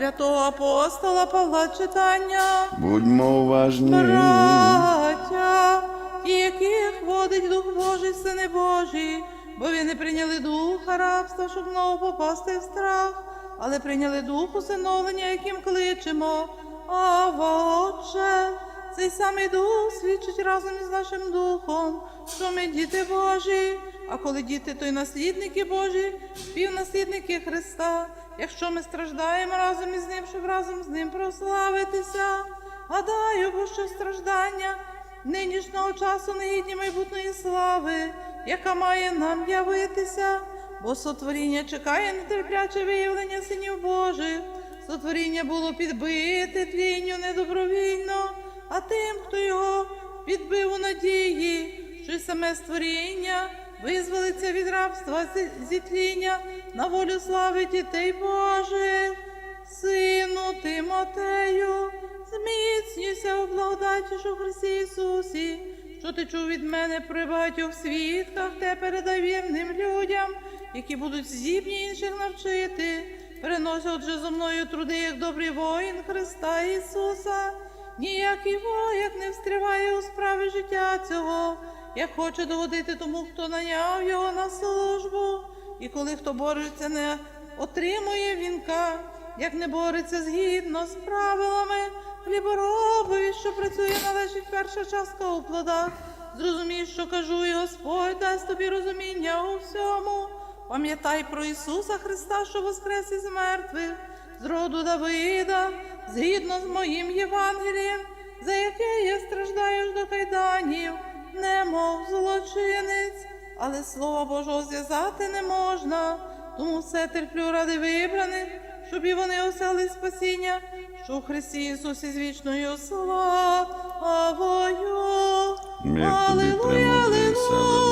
святого апостола Павла читання. Будьмо уважні. Браття, яких водить Дух Божий, сини Божі, бо ви не прийняли духа рабства, щоб знову попасти в страх, але прийняли дух усиновлення, яким кличемо. А Отче, цей самий дух свідчить разом із нашим духом, що ми діти Божі, а коли діти, то й наслідники Божі, співнаслідники Христа. Якщо ми страждаємо разом із ним, щоб разом з ним прославитися. Гадаю, бо що страждання нинішнього часу негідні майбутньої слави, яка має нам явитися, бо сотворіння чекає нетерпляче виявлення синів Божих. Сотворіння було підбите тлінню недобровільно, а тим, хто його підбив у надії, що саме створіння визволиться від рабства зі- зітління на волю слави дітей Божих. Сину Тимотею, зміцнюйся у благодаті, що в Христі Ісусі, що ти чув від мене при багатьох свідках, те передай вірним людям, які будуть здібні інших навчити. Перенося отже зо мною труди, як добрий воїн Христа Ісуса. Ніякий вояк не встриває у справи життя цього, як хоче доводити тому, хто наняв його на службу. І коли хто бореться, не отримує вінка, як не бореться згідно з правилами, хліборобові, що працює, належить перша частка у плодах. Зрозумій, що кажу, і Господь дасть тобі розуміння у всьому. Пам'ятай про Ісуса Христа, що воскрес із мертвих, з роду Давида, згідно з моїм Євангелієм, за яке я страждаю до кайданів, немов злочинець, але Слова Божого зв'язати не можна, тому все терплю ради вибраних, щоб і вони осяли спасіння, що в Христі Ісусі з вічною славою. Мир тобі,